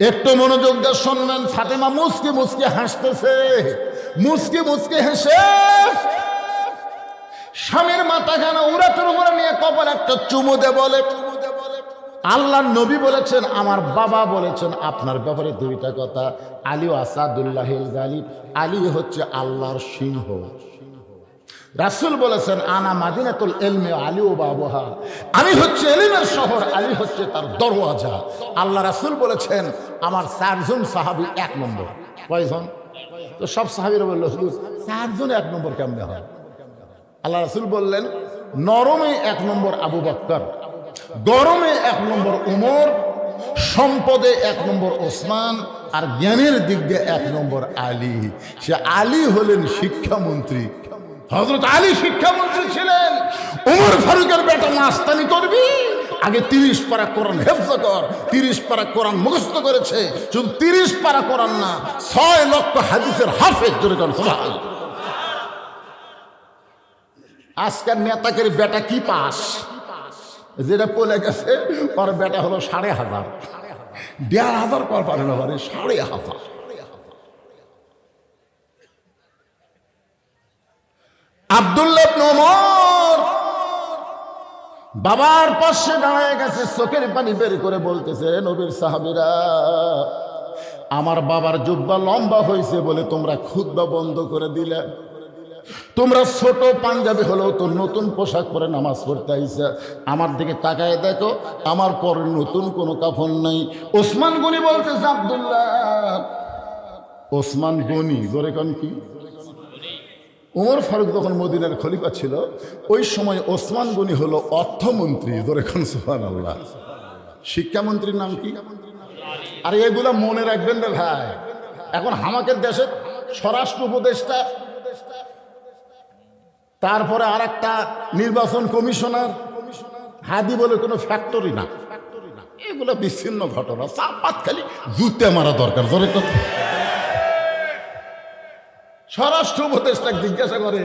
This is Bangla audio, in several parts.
একটু মনোযোগ দিয়ে শুনবেন ফাতেমা মুসকে মুসকে হাসতেছে। মুসকে মুসকে হেসে স্বামীর মাথা খানা উড়াতের উপরে নিয়ে কপাল একটা চুমু দে বলে, আল্লাহ নবী বলেছেন, আমার বাবা বলেছেন, আপনার ব্যাপারে দুইটা কথা। আলী আসাদুল্লাহ গালিব, আলী হচ্ছে আল্লাহর সিংহ। রাসুল বলেছেন, আনা মাদিনাতুল এলমে আলী ও বাবহা। আমি হচ্ছে এলিমের শহর আলী হচ্ছে তার দরওয়াজা। আল্লাহ রাসুল বলেছেন, আমার চারজন সাহাবি এক নম্বর। কয়জন? তো সব সাহাবিরা বলল শুধু চারজন এক নম্বর কেমনে হয়? আল্লাহ রাসুল বললেন, নরমে এক নম্বর আবু বক্কর, গরমে এক নম্বর উমর, সম্পদে এক নম্বর ওসমান আর জ্ঞানের দিক দিয়ে এক নম্বর আলী। সে আলী হলেন শিক্ষামন্ত্রী। হজরত আলী শিক্ষামন্ত্রী ছিলেন। উমর ফারুকের বেটা মাস্তানি করবি। আগে তিরিশ পারা কোরআন হেফজ কর, তিরিশ পারা কোরআন মুখস্থ করেছে। শুধু তিরিশ পারা কোরআন না, ছয় লক্ষ হাদিসের হাফেজ জোরে সুবহানাল্লাহ। আজকের নেতাকের বেটা কি পাস? যেটা পলে গেছে ওর বেটা হলো সাড়ে হাজার। দেড় হাজার কর পারে না সাড়ে হাজার। আবদুল্লাহ নোমর বাবার পাশে দাঁড়ায় গেছে, চোখের পানি বের করে বলতেছে নবীর সাহাবিরা, আমার বাবার জুব্বা লম্বা হয়েছে বলে তোমরা খুদ্া বন্ধ করে দিলে। তোমরা ছোট পাঞ্জাবি হলেও তো নতুন পোশাক পরে নামাজ পড়তে আইসা। আমার দিকে তাকায় দেখো, আমার পরে নতুন কোনো কাফন নাই। ওসমান গনি বলতেছে, আবদুল্লাহ, ওসমান গনি ধরে কন কি? উমর ফারুক যখন মদিনার খলিফা ছিল, ওই সময় ওসমান গনি হলো অর্থমন্ত্রী ধরে কন সুহান আল্লাহ শিক্ষামন্ত্রীর নাম কি? আর এগুলো মনে রাখবেন রে ভাই। এখন হামাকের দেশে স্বরাষ্ট্র উপদেষ্টা, তারপরে আর একটা নির্বাচন কমিশনার, হাদি বলে কোনো ফ্যাক্টরি না। এগুলো বিচ্ছিন্ন ঘটনা। চাপাত খালি জুতে মারা দরকার ধরে কথা। স্বরাষ্ট্র উপদেষ্টা জিজ্ঞাসা করে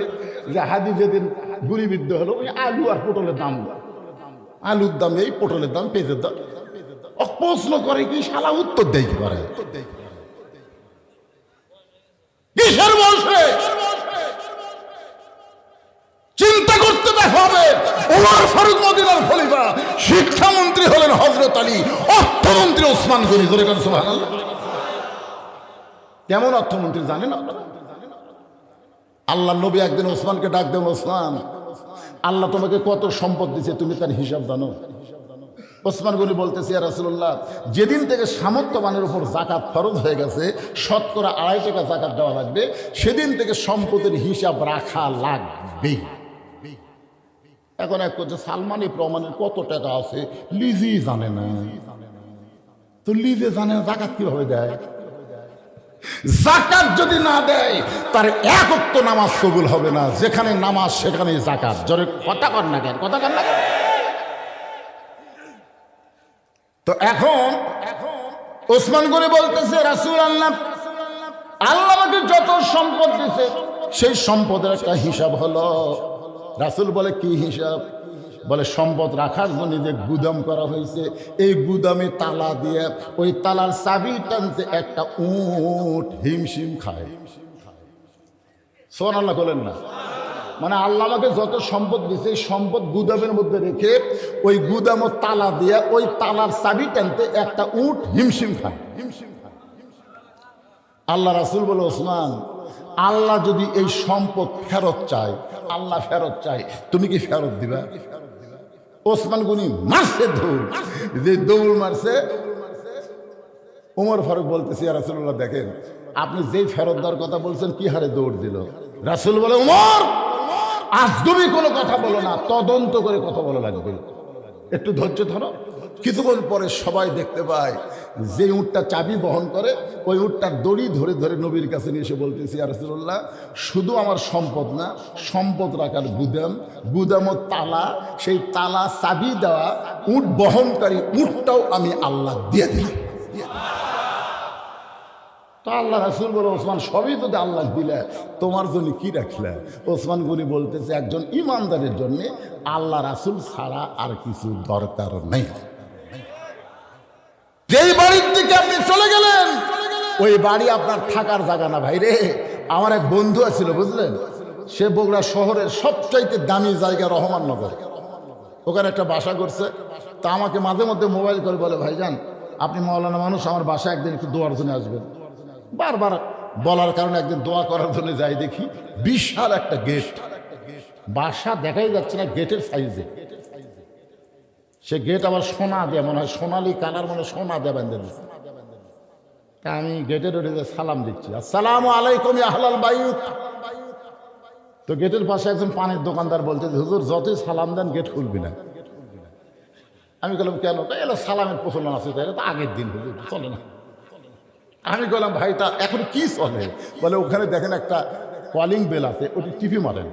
যে হাদি যেদিন গুলিবিদ্ধ হলো, ওই আলু আর পটলের দাম আলুর দাম এই, পটলের দাম, পেঁয়াজের দাম। প্রশ্ন করে কি শালা উত্তর দেয় কি পারে? কিসের বলছে? চিন্তা করতে হবে। ওমর ফারুক মদিনার খলিফা শিক্ষামন্ত্রী হলেন হজরত আলী, অর্থমন্ত্রী ওসমান গনি। ধরে কেন কেমন অর্থমন্ত্রী জানেন আপনারা? আল্লাহ নবী একদিন ওসমানকে ডাক দেন, ওসমান, আল্লাহ তোমাকে কত সম্পদ দিছে তুমি তার হিসাব জানো? ওসমান গনি বলতেছে রাসুল্লাহ যেদিন থেকে সামর্থ্যবানের উপর জাকাত ফরজ হয়ে গেছে, শতকরা আড়াই টাকা জাকাত দেওয়া লাগবে, সেদিন থেকে সম্পদের হিসাব রাখা লাগবে এখন এক করছে সালমানি প্রমাণের কত টাকা আছে লিজি জানে না। তো লিজে জানে জাকাত কীভাবে দেয়? জাকাত যদি না দেয়, তার একত্ব নামাজ কবুল হবে না। যেখানে নামাজ সেখানে জাকাত। জোরে কথা কর না কেন? কথা কর না কেন? তো এখন ওসমান করে বলতেছে, রাসুল আল্লাহ আল্লাহ আমাকে যত সম্পদ দিছে সেই সম্পদের একটা হিসাব হলো। রাসুল বলে, কি হিসাব? বলে, সম্পদ রাখার জন্য যে গুদাম করা হয়েছে, এই গুদামে তালা দিয়ে ওই তালার চাবি টানতে একটা উট হিমশিম খায়। সোন আল্লাহ বলেন না। মানে আল্লাহ আমাকে যত সম্পদ দিছে এই সম্পদ গুদামের মধ্যে রেখে ওই গুদামও তালা দিয়ে ওই তালার চাবি টানতে একটা উট হিমশিম খায় হিমশিম খায়। আল্লাহ রাসুল বলে, ওসমান, আল্লাহ যদি এই সম্পদ ফেরত চায়, আল্লাহ ফেরত চায়, তুমি কি ফেরত দিবা? ওসমান গুনি মারছে দৌড়। যে দৌড় মারছে, উমর ফারুক বলতেছি রাসুল্লাহ দেখেন, আপনি যেই ফেরত দেওয়ার কথা বলছেন, কি হারে দৌড় দিল? রাসুল বলে, উমর তুমি কোনো কথা বলো না, তদন্ত করে কথা বলা লাগবে। একটু ধৈর্য ধরো। কিছুক্ষণ পরে সবাই দেখতে পায় যে উটটা চাবি বহন করে, ওই উটটার দড়ি ধরে ধরে নবীর কাছে নিয়ে এসে বলতেছি আর রসুল্লাহ শুধু আমার সম্পদ না, সম্পদ রাখার গুদাম গুদাম ও তালা, সেই তালা চাবি দেওয়া, উট বহনকারী উটটাও আমি আল্লাহ দিয়ে দিলাম। তো আল্লাহ রাসুল বলে, ওসমান, সবই তো আল্লাহ দিলে, তোমার জন্য কি রাখলে? ওসমান গনি বলতেছে, একজন ইমানদারের জন্যে আল্লাহ রাসুল ছাড়া আর কিছু দরকার নেই। থেকে আপনি চলে গেলেন, ওই বাড়ি আপনার থাকার জায়গা না ভাই রে। আমার এক বন্ধু আছিল, বুঝলেন? সে বগুড়া শহরের সবচাইতে দামি জায়গা রহমাননগর। ওখানে একটা বাসা করছে। তা আমাকে মাঝে মধ্যে মোবাইল করে বলে ভাইজান আপনি মৌলানা মানুষ, আমার বাসা একদিন একটু দোয়ার জন্য আসবেন। বারবার বলার কারণে একদিন দোয়া করার জন্য যাই দেখি, বিশাল একটা গেট। বাসা দেখাই যাচ্ছে না গেটের সাইজে। সে গেট আবার সোনা দিয়ে, মনে হয় সোনালি কালার, মনে সোনা দিয়ে বেঁধে তা আমি গেটের ওঠে সালাম দিচ্ছি। আসসালামু আলাইকুম আহলাল বাইত। তো গেটের পাশে একজন পানির দোকানদার বলছে হুজুর, যতই সালাম দেন গেট খুলবি না। আমি বললাম কেন? এলো সালামের প্রচলন আছে তাই তো আগের দিন, হুজুর, চলে না। আমি বললাম ভাই, তা এখন কি চলে? বলে, ওখানে দেখেন একটা কলিং বেল আছে, ওটি টিপি মারেন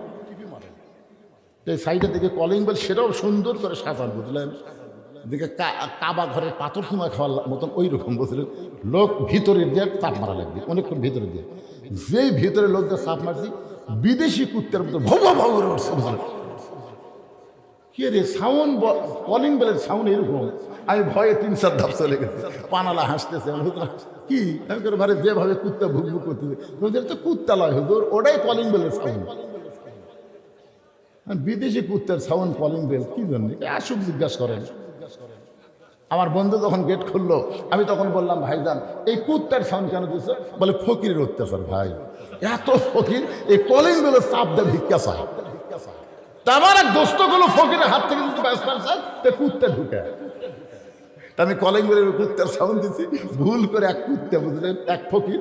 তো সাইডের দিকে কলিং বেল সেটাও সুন্দর করে সাজান, বুঝলেন? দিকে কা- কাবা ঘরের পাথর সময় খাওয়ার মতন ওই রকম বুঝলেন লোক ভিতরে দিয়ে চাপ মারা লাগবে, অনেকক্ষণ ভিতরে দিয়ে। যেই ভিতরে লোকদের চাপ মারছি, বিদেশি কুত্তের মতো ভব ভব করে উঠছে কি রে, সাউন্ড কলিং বেলের সাউন্ড এরকম। আমি ভয়ে তিন চার ধাপ চলে গেছে। পানালা হাসতেছে কি? আমি করে ভারে যেভাবে কুত্তা ভুক ভুক করতেছে তো কুত্তা লয় হুজুর, ওটাই কলিং বেলের সাউন্ড। বিদেশি কুত্তার সাউন্ড কলিং বেল, কি জন্য? আসুক জিজ্ঞাসা করেন। আমার বন্ধু যখন গেট খুললো, আমি তখন বললাম ভাইজান এই কুত্তার সাউন্ড কেন দিচ্ছে বলে ফকিরের অত্যাচার ভাই, এত ফকির, এই কলিং বেলের চাপ দেয় ভিক্ষা চায়। আমার এক দোস্তগুলো ফকিরের হাত থেকে যদি ব্যস্ত আছে তে কুত্তে ঢুকে। আমি কলিং বেলের কুত্তার সাউন্ড দিছি, ভুল করে এক কুত্তে, বুঝলেন? এক ফকির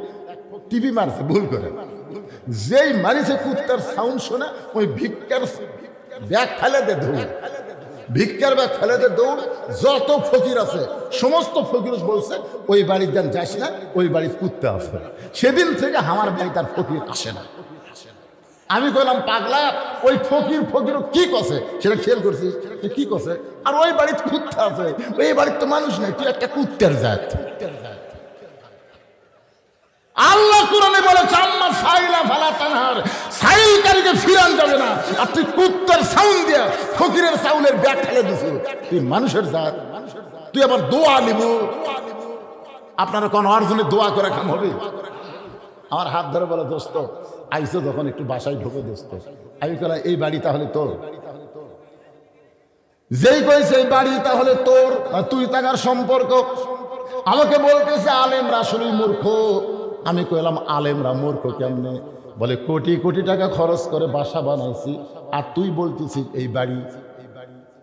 টিভি মারছে, ভুল করে। যেই মারিছে কুত্তার সাউন্ড শোনে, ওই ভিক্ষার ব্যাগ ফেলে দে দৌড় ভিক্ষার ব্যাগ ফেলে দে, দৌড়। যত ফকির আছে, সমস্ত ফকির বলছে, ওই বাড়ির যান যাস না, ওই বাড়ির কুত্তা আছে। সেদিন থেকে আমার বাড়িতে তার ফকির আসে না। আমি কইলাম, পাগলা, ওই ফকির ফকির কি কছে? সেটা খেয়াল করছিস? কি কছে? আর ওই বাড়িতে কুত্তা আছে। ওই বাড়ির তো মানুষ নাই, তুই একটা কুত্তের জাত। আল্লাহ কোরআনে বলে চাম্মা সাইলা ফালা তানহার। সাইলকারীকে ফিরান যাবে না। আর তুই কুত্তার সাউন্ড দিয়া ফকিরের সাউন্ডের ব্যাগ ফেলে দিছিস। তুই মানুষের জাত। তুই আবার দোয়া নিব। আপনারা কোন অর্জনে দোয়া করে খাম হবে? আমার হাত ধরে বলে, দোস্ত, আইসো যখন একটু বাসায় ঢুকে, দোস্ত। আমি বললাম এই বাড়ি তাহলে তোর। যেই কইছে, এই বাড়ি তাহলে তোর। তুই তাকার সম্পর্ক। আমাকে বলতেছে আলেমরা আসলেই মূর্খ। আমি কইলাম, আলেমরা মূর্খ কেমনে? বলে, কোটি কোটি টাকা খরচ করে বাসা বানাইছি আর তুই বলতেছিস এই বাড়ি।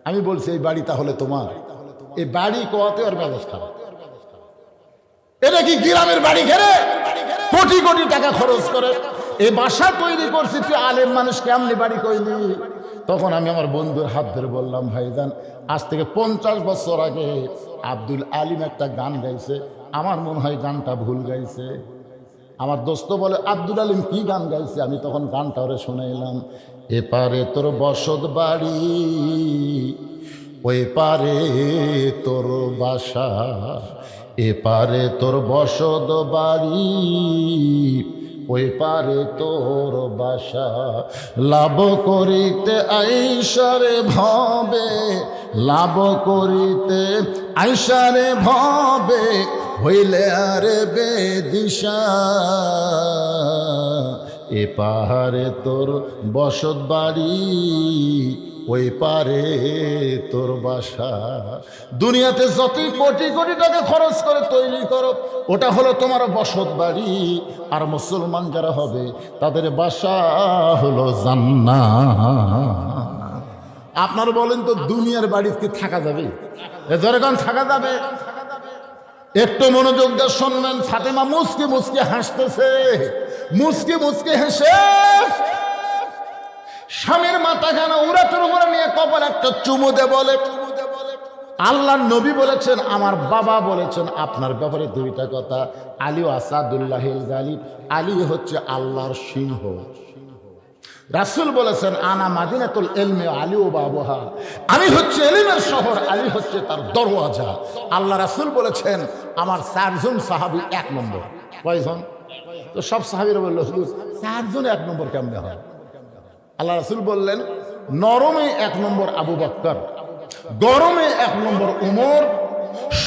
আমি বলছি, এই বাড়ি তাহলে তোমার। এই বাড়ি কোয়াতে ওর ব্যবস্থা? এটা কি গ্রামের বাড়ি ঘেরে? কোটি কোটি টাকা খরচ করে। এই বাসা তৈরি করছি, তুই আলেম মানুষ কেমনি বাড়ি কইলি? তখন আমি আমার বন্ধুর হাত ধরে বললাম, ভাই ভাইজান আজ থেকে পঞ্চাশ বছর আগে আব্দুল আলিম একটা গান গাইছে। আমার মনে হয় গানটা ভুল গাইছে। আমার দোস্ত বলে, আব্দুল আলিম, কি গান গাইছে? আমি তখন গানটা ওরে শুনে এলাম এপারে তোর বসত বাড়ি ওই পারে তোর বাসা, এপারে তোর বসত বাড়ি ওই পারে তোর বাসা। লাভ করিতে আইসারে ভবে লাভ করিতে আইসারে ভবে, হইলে আরে বেদিশা। এ পাহাড়ে তোর বসত বাড়ি, ওই পারে তোর বাসা। দুনিয়াতে যতই কোটি কোটি টাকা খরচ করে তৈরি করো, ওটা হলো তোমার বসত বাড়ি। আর মুসলমান যারা হবে, তাদের বাসা হলো জান্না আপনার বলেন তো দুনিয়ার বাড়িতে কি থাকা যাবে? থাকা যাবে। একটু মনোযোগ দিয়ে শুনবেন, ফাতেমা মুসকে মুসকে হাসতেছে। মুসকে মুসকে হেসে, স্বামীর মাথা কেন উড়াতের উপরে নিয়ে কপাল একটা চুমু দে বলে আল্লাহ নবী বলেছেন, আমার বাবা বলেছেন, আপনার ব্যাপারে দুইটা কথা। আলী আসাদুল্লাহ আলী হচ্ছে আল্লাহর সিংহ। রাসুল বলেছেন, আনা মাদিনাতুল এলমে আলী ও বাবহা। আমি হচ্ছে এলিমের শহর, আলী হচ্ছে তার দরওয়াজা। আল্লাহ রাসুল বলেছেন, আমার চারজন সাহাবি এক নম্বর। কয়জন? তো সব সাহাবিরা বলল, হুজুর, চারজন এক নম্বর কেমনে হয়? আল্লাহ রাসুল বললেন, নরমে এক নম্বর আবু বক্কর, গরমে এক নম্বর উমর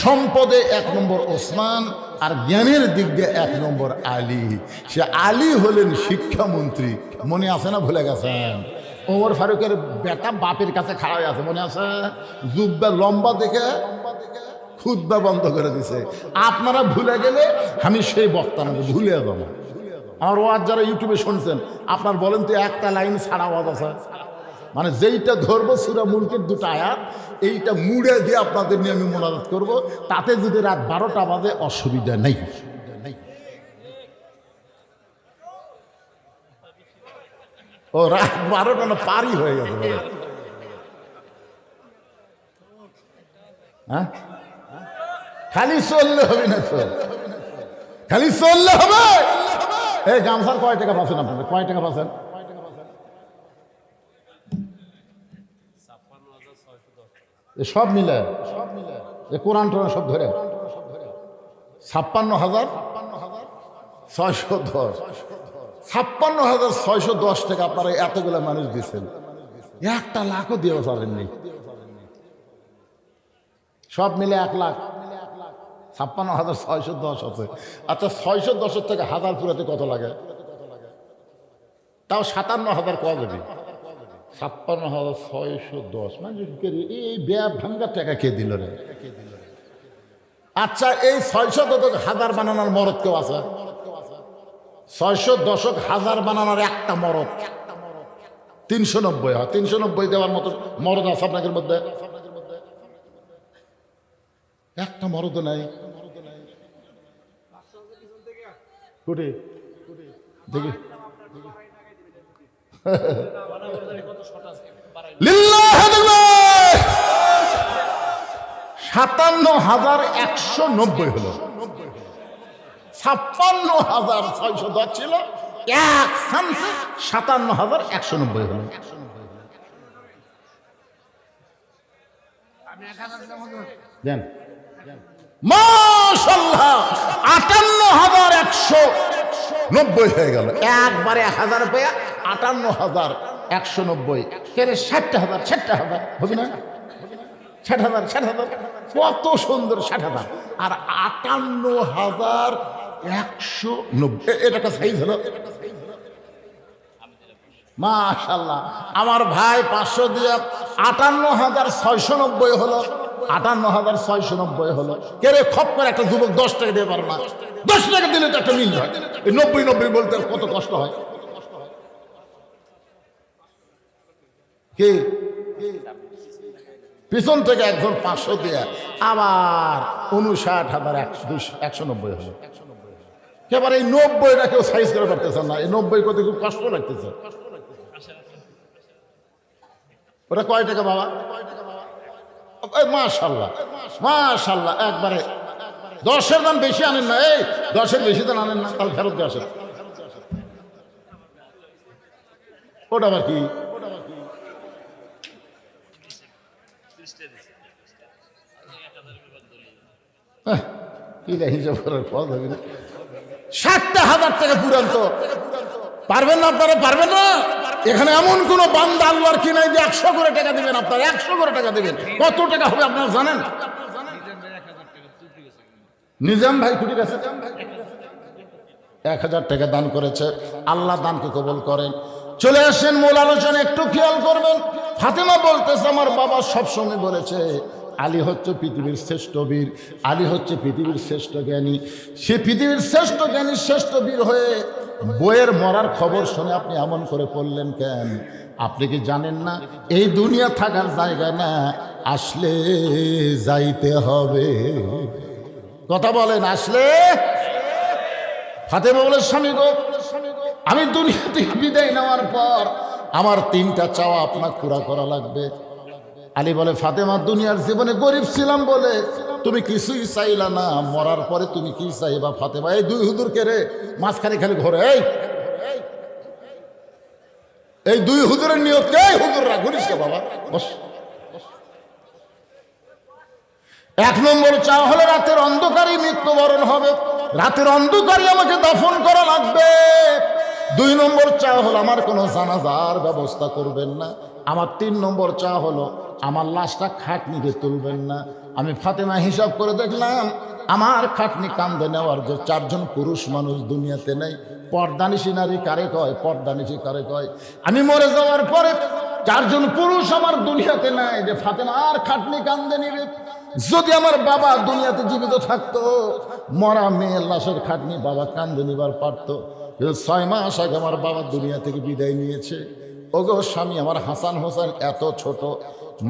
সম্পদে এক নম্বর ওসমান আর জ্ঞানের দিক দিয়ে এক নম্বর আলী। সে আলী হলেন শিক্ষামন্ত্রী। মনে আছে না? ভুলে গেছেন। ওমর ফারুকের বেটা বাপের কাছে খাড়া হয়ে আছে, মনে আছে? জুব্বা লম্বা দেখে খুদ্া বন্ধ করে দিছে। আপনারা ভুলে গেলে আমি সেই বক্তা নাকি ভুলে যাব। আমার ওয়াজ যারা ইউটিউবে শুনছেন, আপনার বলেন তো একটা লাইন ছাড়া ওয়াজ আছে? মানে যেইটা ধরবো, সুরা মুলকের দুটো আয়াত, এইটা মুড়ে দিয়ে আপনাদের নিয়ে আমি মোনাজাত করব। তাতে যদি রাত বারোটা বাজে, অসুবিধা নেই। ও, রাত বারোটা না পারি হয়ে গেছে হ্যাঁ? খালি চললে হবে না চল খালি চললে হবে? এই গামছার কয় টাকা পাচ্ছেন আপনাদের কয় টাকা পাচ্ছেন এ সব মিলে, এ কোরআন টোরআন সব ধরে। ছাপ্পান্ন হাজার ছয়শো দশ। ছাপ্পান্ন হাজার ছয়শো দশ টাকা আপনারা এতগুলো মানুষ দিচ্ছেন একটা লাখও দিয়ে পারেননি। সব মিলে এক লাখ। ছাপ্পান্ন হাজার ছয়শো দশ আছে। আচ্ছা ছয়শো দশের থেকে হাজার পুরাতে কত লাগে? তাও সাতান্ন হাজার কত দেবে ছাপ্পান্ন হাজার ছয়শো দশ। মানে এই ব্যাপ ভাঙ্গা টাকা কে দিল রে? আচ্ছা এই ছয়শো দশক হাজার বানানোর মরদ কেউ আছে? ছয়শো দশক হাজার বানানোর একটা মরদ। তিনশো নব্বই, হয়, তিনশো নব্বই দেওয়ার মতো মরদ আছে আপনাদের মধ্যে? একটা মরদ নাই। দেখি। সাতান্ন হাজার একশো নব্বই হলো। ছাপ্পান্ন হাজার ছয়শো দশ ছিল। এক সাতান্ন হাজার একশো নব্বই হলো। দেন। মাশাল্লাহ আটান্ন হাজার একশো নব্বই হয়ে গেল। একবারে এক হাজার পেয়ে আটান্ন হাজার, একশো নব্বই। কেন ষাটটা হাজার ষাটটা হাজার, হবে না? ষাট হাজার ষাট হাজার, কত সুন্দর ষাট হাজার। আর আটান্ন হাজার, একশো নব্বই। এটা সাইজ হলো। মাশাল্লাহ আমার ভাই পাঁচশো দিয়ে আটান্ন হাজার ছয়শো নব্বই হলো। আটান্ন হাজার ছয়শো নব্বই হলো। কে রে খপ করে একটা যুবক দশ টাকা দিয়ে পারে না। দশ টাকা দিলে তো একটা মিল হয়। এই নব্বই নব্বই বলতে কত কষ্ট হয়? কি? পিছন থেকে একজন পাঁচশো দিয়ে, আবার উনষাট হাজার একশো একশো নব্বই হলো। এবার এই নব্বইটা কেউ সাইজ করে পারতেছেন না? এই নব্বই করতে খুব কষ্ট লাগতেছে। ওটা কয় টাকা বাবা? মাশাল্লাহ মাশাল্লাহ একবারে। দশের দাম বেশি আনেন না, এই, দশের বেশি দাম আনেন না, তাহলে ফেরত দিয়ে আসেন ওটা আবার কি? হিসাব করার পথ হবে না। ষাটটা হাজার টাকা পুরান্ত। পারবেন না আপনারা, পারবেন না। এখানে এমন কোন বান্দা আল্লাহর কি নাই যে একশো করে টাকা দিবেন আপনারা, একশো করে টাকা দিবেন। কত টাকা হবে আপনারা জানেন? নিজাম ভাই কুটি গেছে। এক হাজার টাকা দান করেছে, আল্লাহ দানকে কবল করেন। চলে আসেন মূল আলোচনা একটু খেয়াল করবেন। ফাতেমা বলতেছে, আমার বাবা সবসময় বলেছে, আলী হচ্ছে পৃথিবীর শ্রেষ্ঠ বীর, আলী হচ্ছে পৃথিবীর শ্রেষ্ঠ জ্ঞানী। সে পৃথিবীর শ্রেষ্ঠ জ্ঞানী শ্রেষ্ঠ বীর হয়ে বইয়ের মরার খবর শুনে আপনি এমন করে পড়লেন কেন? আপনি কি জানেন না? এই দুনিয়া থাকার জায়গা না, আসলে যাইতে হবে। কথা বলেন, আসলে? ফাতেমা বলে, স্বামী গো, আমি দুনিয়া থেকে বিদায় নেওয়ার পর আমার তিনটা চাওয়া আপনার পুরা করা লাগবে। আলী বলে, ফাতেমা, দুনিয়ার জীবনে গরিব ছিলাম বলে তুমি কিছুই চাইলা না, মরার পরে তুমি কি চাইবা ফাতেমা? এই দুই হুদুর কে রে, মাঝখানে খালি ঘরে, এই। এই দুই হুজুরের নিয়ত কে? হুজুররা, ঘুরিস বাবা? এক নম্বর চাওয়া হলো রাতের অন্ধকারই মৃত্যুবরণ হবে। রাতের অন্ধকারই আমাকে দাফন করা লাগবে। দুই নম্বর চাওয়া হলো আমার কোনো জানাজার ব্যবস্থা করবেন না। আমার তিন নম্বর চা হলো, আমার লাশটা খাট নিতে তুলবেন না। আমি ফাতেমা হিসাব করে দেখলাম, আমার খাটনি কান্দে নেওয়ার যে চারজন পুরুষ মানুষ দুনিয়াতে নেই। পর্দানিশী নারী কারে কয়? পর্দানিশী কারে কয়? আমি মরে যাওয়ার পরে চারজন পুরুষ আমার দুনিয়াতে নাই যে ফাতেমা আর খাটনি কান্দে নিবে। যদি আমার বাবা দুনিয়াতে জীবিত থাকতো, মরা মেয়ের লাশের খাটনি বাবা কান্দে নিবার পারতো। ছয় মাস আগে আমার বাবা দুনিয়া থেকে বিদায় নিয়েছে। ওগো স্বামী, আমার হাসান হোসেন এত ছোট,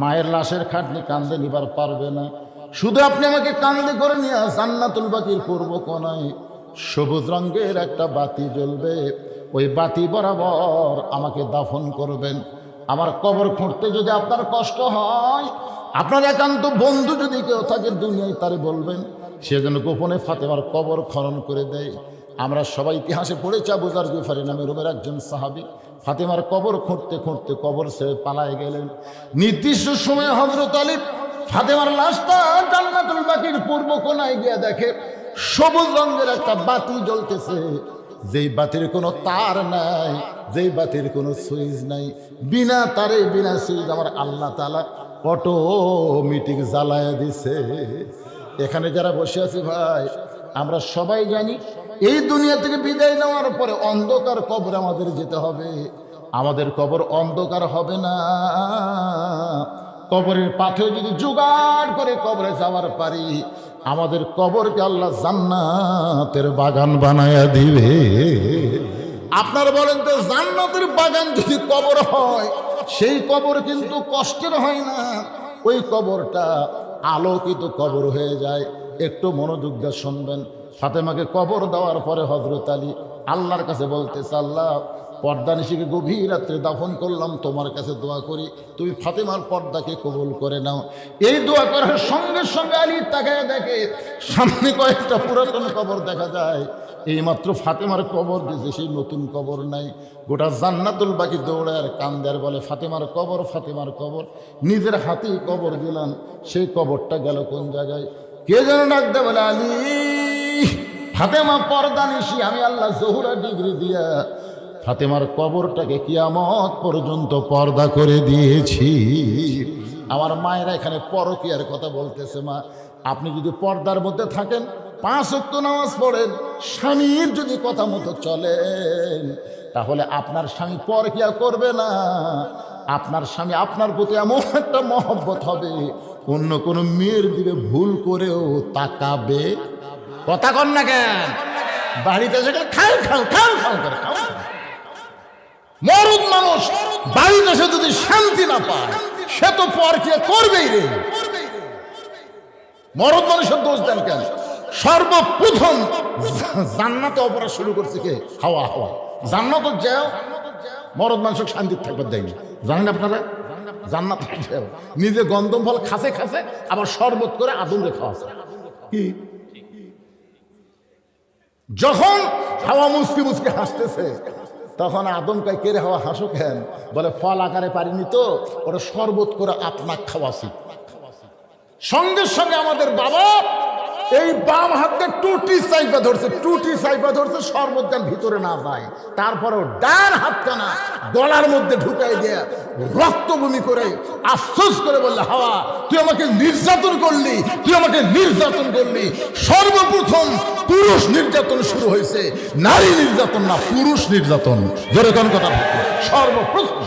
মায়ের লাশের খাটনি কান্দে নিবার পারবে না। শুধু আপনি আমাকে কান্দে করে নিয়ে জান্নাতুল বাকির পূর্ব কোনায়? সবুজ রঙের একটা বাতি জ্বলবে, ওই বাতি বরাবর আমাকে দাফন করবেন। আমার কবর খুঁড়তে যদি আপনার কষ্ট হয়, আপনার একান্ত বন্ধু যদি কেউ থাকে দুনিয়ায়, তারে বলবেন, সে যেন গোপনে ফাতেমার কবর খনন করে দেয়। আমরা সবাই ইতিহাসে পড়েছি আবুজার গুফারি নামে রোমের একজন সাহাবি। ফাতেমার কবর খুঁড়তে খুঁড়তে কবর ছেড়ে পালায় গেলেন। নির্দিষ্ট সময়ে হজরত আলী ফাতেমার লাশটা পূর্ব কোনায় গিয়ে দেখে, সবুজ রঙের একটা বাতি জ্বলতেছে। যেই বাতির কোনো তার নাই, যেই বাতির কোনো সুইচ নাই। বিনা তারে, বিনা সুইচ আমার আল্লাহ তালা অটোমেটিক জ্বালায় দিছে। এখানে যারা বসে আছে ভাই, আমরা সবাই জানি এই দুনিয়া থেকে বিদায় নেওয়ার পরে অন্ধকার কবর আমাদের যেতে হবে। আমাদের কবর অন্ধকার হবে না। কবরের পাথে যদি জোগাড় করে কবরে যাওয়ার পারি, আমাদের কবরকে আল্লাহ জান্নাতের বাগান বানায়া দিবে। আপনার বলেন তো, জান্নাতের বাগান যদি কবর হয়, সেই কবর কিন্তু কষ্টের হয় না। ওই কবরটা আলোকিত কবর হয়ে যায়। একটু মনোযোগ দিয়ে শুনবেন। ফাতেমাকে কবর দেওয়ার পরে হজরত আলী আল্লাহর কাছে বলতে আল্লাহ পর্দা নিশিকে গভীর রাত্রে দাফন করলাম, তোমার কাছে দোয়া করি, তুমি ফাতেমার পর্দাকে কবুল করে নাও। এই দোয়া করার সঙ্গে সঙ্গে আলী তাকায় দেখে, সামনে কয়েকটা পুরাতন কবর দেখা যায়। এইমাত্র ফাতেমার কবর দিয়েছে, সেই নতুন কবর নাই। গোটা জান্নাতুল বাকি দৌড়ায় আর কান্দার বলে, ফাতেমার কবর ফাতেমার কবর। নিজের হাতেই কবর দিলাম, সেই কবরটা গেল কোন জায়গায়? কে যেন ডাকতে বলে, আলী! ফাতেমা পর্দা নিশি, আমি আল্লাহ জহুরা ডিগ্রি দিয়া ফাতেমার কবরটাকে কিয়ামত পর্যন্ত পর্দা করে দিয়েছি। আমার মায়েরা এখানে পরকিয়ার কথা বলতেছে, মা। আপনি যদি পর্দার মধ্যে থাকেন, পাঁচ অক্ত নামাজ পড়েন, স্বামীর যদি কথা মতো চলেন, তাহলে আপনার স্বামী পরকিয়া করবে না। আপনার স্বামী আপনার প্রতি এমন একটা মহব্বত হবে, অন্য কোনো মেয়ের দিকে ভুল করেও তাকাবে কথা কন না কেন? বাড়িতে এসে খাও খাও খাও খাও করে খাও। মরদ মানুষ, বাড়িতে এসে যদি শান্তি না পায়, সে তো পর কে করবেই রে। মরদ মানুষের দোষ দেন কেন? সর্বপ্রথম জান্নাতে অপরাধ শুরু করছে কে? হাওয়া হাওয়া। জান্নাত যাও মরদ মানুষ শান্তি থাকবার দেয়নি জানেন আপনারা? জান্নাত নিজে গন্ধম ফল খাসে খাসে, আবার শরবত করে আদম রে খাওয়া কি? যখন হাওয়া মুসকি মুসকি হাসতেছে, তখন আদম কে কেড়ে হাওয়া হাসো কেন? বলে, ফল আকারে পারিনি তো, ওরা শরবত করে আপনার খাওয়াছি। সঙ্গে সঙ্গে আমাদের বাবা এই বাম হাতে টুটি সাইপা ধরছে, টুটি সাইপা ধরছে শরবত যেন ভিতরে না যায়। তারপরেও ডান হাতখানা গলার মধ্যে ঢুকাই দিয়ে রক্তভূমি করে আফসোস করে বললে, হাওয়া, তুই আমাকে নির্যাতন করলি, তুই আমাকে নির্যাতন করলি। সর্বপ্রথম পুরুষ নির্যাতন শুরু হয়েছে, নারী নির্যাতন না, পুরুষ নির্যাতন। ধরে কোন কথা সর্বপ্রথম।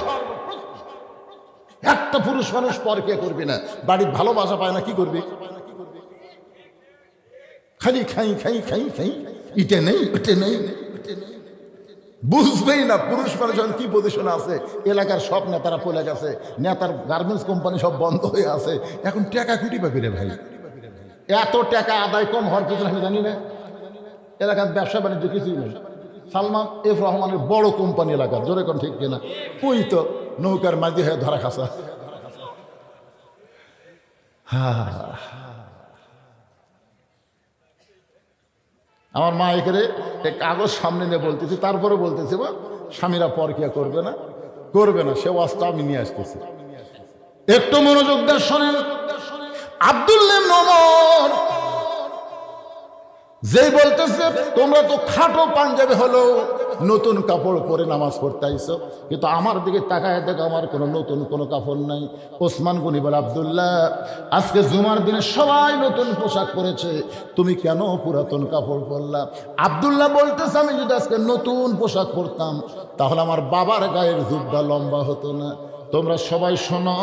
একটা পুরুষ মানুষ পর কে করবি না? বাড়ির ভালোবাসা পায় না, কি করবি? খালি খাই খাই খাই খাই। ইটে নেই, ওটে নেই। বুঝবেই না পুরুষ মানুষ এখন কি পজিশনে আছে। এলাকার সব নেতারা পলে গেছে। নেতার গার্মেন্টস কোম্পানি সব বন্ধ হয়ে আছে। এখন টাকা কুটি পাবি রে ভাই। এত টাকা আদায় কম হওয়ার পিছনে আমি জানি না। এলাকার ব্যবসা বাণিজ্য কিছুই নেই। সালমান এফ রহমানের বড় কোম্পানি এলাকার জোরে কোন ঠিক কিনা? ওই তো নৌকার মাঝি হয়ে ধরা খাসা। আমার মা এখানে কাগজ সামনে নিয়ে বলতেছে, তারপরে বলতেছে বা স্বামীরা পরকিয়া করবে না করবে না, সে ওয়াজটা আমি নিয়ে আসতেছি। একটু মনোযোগ দর্শনের আব্দুল্লাহ নমর যেই বলতেছে, তোমরা তো খাটো পাঞ্জাবি হলো নতুন কাপড় পরে নামাজ পড়তে আইসো। কিন্তু আমার দিকে তাকায় দেখো, আমার কোনো নতুন কোনো কাপড় নাই। ওসমান গনি বলে, আবদুল্লাহ, আজকে জুমার দিনে সবাই নতুন পোশাক পরেছে। তুমি কেন পুরাতন কাপড় পরলা? আবদুল্লাহ বলতেছে, আমি যদি আজকে নতুন পোশাক পরতাম, তাহলে আমার বাবার গায়ের জুব্বা লম্বা হতো না। তোমরা সবাই শোনো,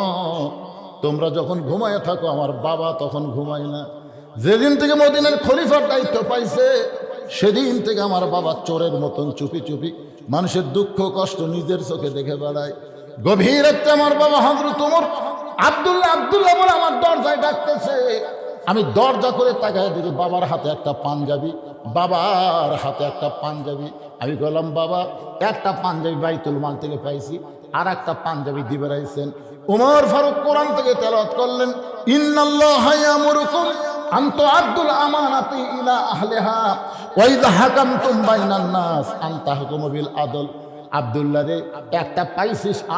তোমরা যখন ঘুমায় থাকো, আমার বাবা তখন ঘুমায় না। যেদিন থেকে মদিনের খলিফার দায়িত্ব পাইছে, সেদিন থেকে আমার বাবা চোরের মতন চুপি চুপি মানুষের দুঃখ, কষ্ট নিজের চোখে দেখে বেড়ায়। গভীর একটা আমার বাবা হাজরু তোমার আবদুল্লাহ আবদুল্লাহ বলে আমার দরজায় ডাকতেছে। আমি দরজা করে তাকায় দেখি বাবার হাতে একটা পাঞ্জাবি, বাবার হাতে একটা পাঞ্জাবি। আমি বললাম, বাবা, একটা পাঞ্জাবি বাইতুল মাল থেকে পাইছি আর একটা পাঞ্জাবি দিবে রাইছেন উমর ফারুক কোরআন থেকে তেলাওয়াত করলেন, ইন্নাল্লাহ ইয়ামুরুকুম বিল আদল। রে, একটা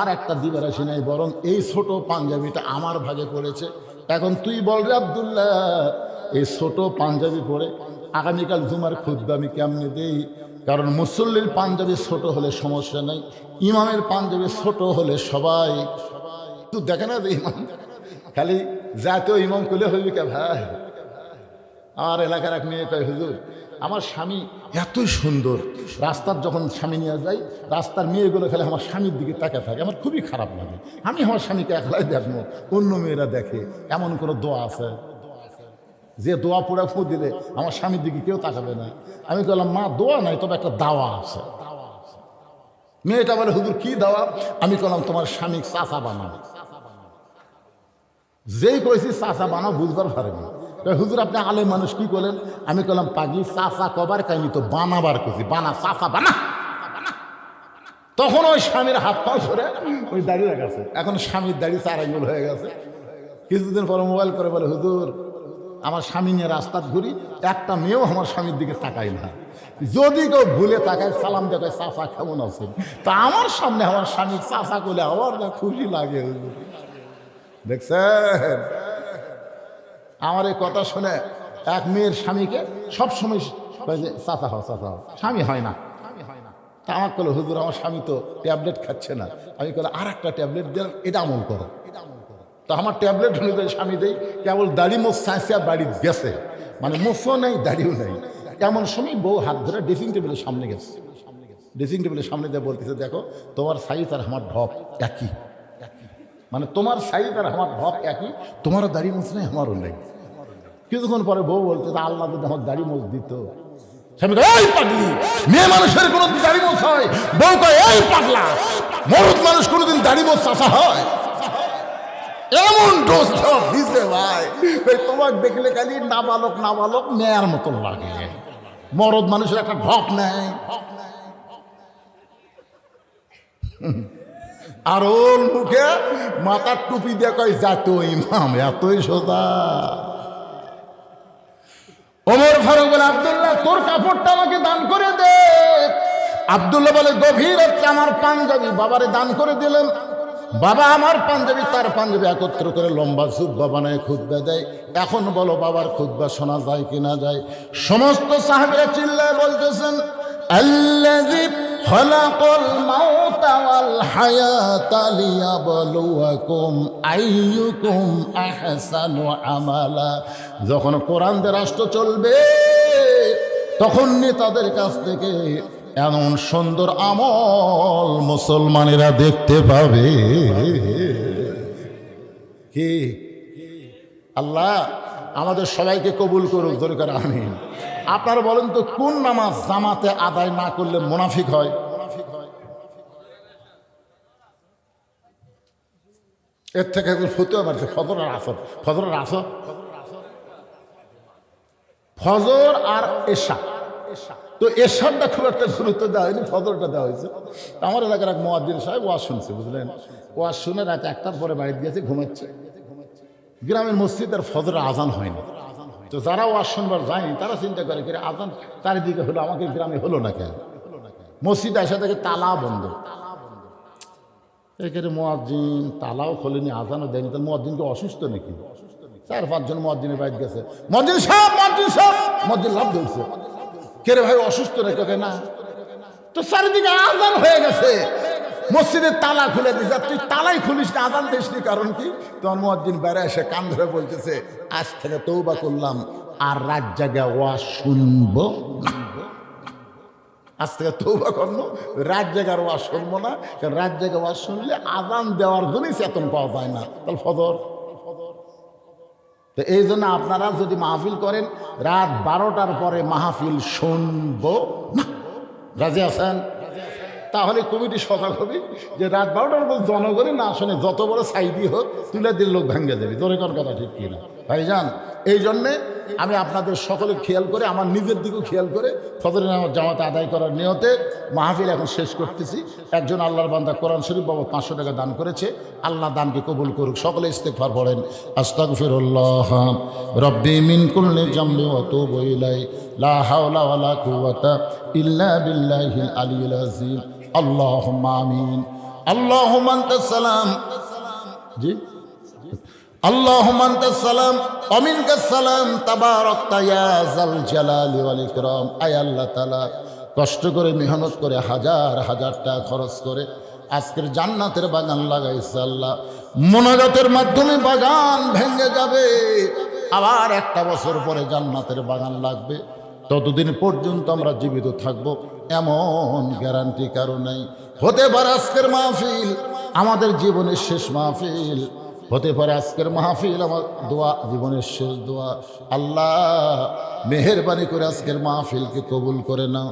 আর একটা দিবার আসি নাই, বরং এই ছোট পাঞ্জাবিটা আমার ভাগে পড়েছে। এখন তুই বল রে আবদুল্লাহ, এই ছোট পাঞ্জাবি পরে আগামীকাল জুমার খুদ্া আমি কেমনে দেই? কারণ মুসল্লির পাঞ্জাবি ছোট হলে সমস্যা নেই, ইমামের পাঞ্জাবি ছোট হলে সবাই। তুই দেখে না খালি জাতীয় ইমাম করলে হইবি কে ভাই? আমার এলাকার এক মেয়ে কয় হুজুর আমার স্বামী এতই সুন্দর। রাস্তার যখন স্বামী নিয়ে যাই রাস্তার মেয়েগুলো খেলে আমার স্বামীর দিকে তাকে থাকে। আমার খুবই খারাপ লাগে। আমি আমার স্বামীকে একলাই দেখব অন্য মেয়েরা দেখে। এমন কোনো দোয়া আছে? যে দোয়া পোড়া ফু দিলে আমার স্বামীর দিকে কেউ তাকাবে না। আমি বললাম মা দোয়া নাই তবে একটা দাওয়া আছে। মেয়েটা বলে হুজুর কি দাওয়া? আমি বললাম তোমার স্বামী চাচা বানাও। যেই কয়েছি চাচা বানাও বুঝবার পারেনি কয়, হুজুর, আপনি আলে মানুষ, কি করলেন? আমি কলাম পাগি চাচা কবার কাহিনি তো বানাবার কছি বানা, চাচা বানা। তখন ওই স্বামীর হাত পা ধরে ওই দাঁড়িয়ে রাখাছে এখন স্বামীর দাড়ি চার আঙ্গুল হয়ে গেছে। কিছুদিন পরে মোবাইল করে বলে, হুজুর, আমার স্বামী নিয়ে রাস্তাত ঘুরি, একটা মেয়েও আমার স্বামীর দিকে তাকায় না। যদি কেউ ভুলে তাকায়, সালাম দেখায় চাচা, কেমন আছে তা আমার সামনে আমার স্বামীর চাচা করলে আমার না খুশি লাগে দেখছেন? আমার এই কথা শুনে এক মেয়ের স্বামীকে সবসময় চাচা হও চাচা হও। স্বামী হয় না। তা আমার কলে হুজুর, আমার স্বামী তো ট্যাবলেট খাচ্ছে না। আমি কলে আর একটা ট্যাবলেট দিলাম এটা আমল করো। তো আমার ট্যাবলেট অনুযায়ী স্বামী দেই, কেবল দাড়ি মোচ সাঁসিয়া বাড়ি গেছে। মানে মোচও নেই, দাড়িও নেই। এমন সময় বউ হাত ধরে ড্রেসিং টেবিলের সামনে গেছে। ড্রেসিং টেবিলের সামনে দিয়ে বলতেছে, দেখো, তোমার সাইজ আর আমার ঢপ একই। মানে তোমার সাইজ আর আমার ঢপ একই, তোমারও দাড়ি মোচ নেই, আমারও নেই। কিছুক্ষণ পরে বউ বলতে আল্লাহ যদি আমার দাড়ি মোচ দিত। পাগলি, মেয়ে মানুষের কোনোদিন দাড়ি মোচ হয়? বউ কয়, এই পাগলা, মরদ মানুষ কোনোদিন দাড়ি মোচ চাষা হয়? এমন ডোজ দেওয়া ভাই। তোমার দেখলে খালি নাবালক নাবালক মেয়ার মতন লাগে। মরদ মানুষের একটা ঢপ নেয় আর ওর মুখে মাথার টুপি দিয়ে কয় যাত ইমাম এতই সোজা। ওমর ফারুক বলে, আবদুল্লাহ, তোর কাপড়টা আমাকে দান করে দে। আবদুল্লাহ বলে, গভীর হচ্ছে আমার পাঞ্জাবি। বাবারে দান করে দিলেন। বাবা আমার পাঞ্জাবি, তার পাঞ্জাবি একত্র করে লম্বা জুব্বা বানায় খুদ্া দেয়। এখন বলো, বাবার খুদ্া শোনা যায় কিনা যায়? সমস্ত সাহেবরা চিল্লায় বলতেছেন আল্লাহ খলাকল মাউতাল হায়াতালিয়া বলুয়াকুম আইয়ুকুম আহসানু আমালা। যখন কোরআন রাষ্ট্র চলবে তখন নেতাদের কাছ থেকে এমন সুন্দর আমল মুসলমানেরা দেখতে পাবে। কি? আল্লাহ, আমাদের সবাইকে কবুল করুক দরকার আমিন। আপনারা বলেন তো, কোন নামাজ জামাতে আদায় না করলে মুনাফিক হয়? এর থেকে একজন ফতুয়া মারছে ফজর আর আসর। ফজর আর আসর? ফজর আর এশা। তো এশারটা খুব একটা গুরুত্ব দেওয়া হয়নি, ফজরটা দেওয়া হয়েছে। আমার এলাকার এক মোয়াদ্দিন সাহেব ওয়াজ শুনছে, বুঝলেন? ওয়াজ শুনে রাত একটার পরে বাড়িতে গিয়েছে, ঘুমাচ্ছে। গ্রামের মসজিদ আর ফজর আজান হয়নি। তো যারা ওয়াজ শুনবার যায়নি, তারা চিন্তা করে কি আজান চারিদিকে হলো, আমাকে গ্রামে হলো না কেন? মসজিদ এসে থেকে তালা বন্ধ। এখানে মোয়াজ্জিন, তালাও খোলেনি, আজানও দেয়নি। তাহলে মোয়াজ্জিনকে অসুস্থ নাকি? চার, পাঁচজন মোয়াজ্জিনের বাড়িতে গেছে। মসজিদ সাহেব মসজিদ সাহেব! মসজিদ লাভ ধরছে। কে রে ভাই, অসুস্থ নাকি? না। তো চারিদিকে আজান হয়ে গেছে। মসজিদের তালা খুলে আর তুই তালাই খুলিস না আদান দিস কারণ কি? তোর মহাদ্দিন বেড়া এসে কান ধরে বলতেছে, আজ থেকে তৌবা করলাম, আর রাত জায়গা ওয়া শুনব আজ থেকে তৌবা করব, রাত জায়গার ওয়াজ শুনব না, কারণ রাত জায়গা ওয়াজ শুনলে আজান দেওয়ার জন্যই চেতন পাওয়া যায় না। তাহলে ফদর তো এই জন্য আপনারা যদি মাহফিল করেন, রাত বারোটার পরে মাহফিল শুনব না। রাজি আছেন? তাহলে কমিটি সজাগ হবে যে রাত বারোটার পর জনগণই না শুনে যত বড় সাইডি হোক, তুলে দিলে, লোক ভেঙে দেবে। কোন কথা ঠিক কিনা। ভাইজান, এই জন্যে আমি আপনাদের সকলে খেয়াল করে, আমার নিজের দিকেও খেয়াল করে ফজর নামাজ জামাত আদায় করার নিয়তে মাহফিল এখন শেষ করতেছি। একজন আল্লাহর বান্দা কোরআন শরীফ বাবদ পাঁচশো টাকা দান করেছে। আল্লাহ দানকে কবুল করুক। সকলে ইস্তেকফার পড়েন। আস্তাগফিরুল্লাহ। রব্বি মিন কুল্লি জামবি অত বইলাই লা হাওলা ওয়ালা কুওয়াতা ইল্লা বিল্লাহিল আলিয়্যিল আযীম। আল্লাহ আমিন। আল্লাহ জি? তাবারক আল্লাহ তাআলা, কষ্ট করে, মেহনত করে, হাজার হাজার টাকা খরচ করে আজকের জান্নাতের বাগান লাগাইছে আল্লাহ। মনাজাতের মাধ্যমে বাগান ভেঙে যাবে। আবার একটা বছর পরে জান্নাতের বাগান লাগবে। ততদিন পর্যন্ত আমরা জীবিত থাকব, এমন গ্যারান্টি কারও নাই। হতে পারে আজকের মাহফিল, আমাদের জীবনের শেষ মাহফিল। হতে পারে আজকের মাহফিল, আমার দোয়া, জীবনের শেষ দোয়া। আল্লাহ, মেহরবানি করে আজকের মাহফিলকে কবুল করে নাও।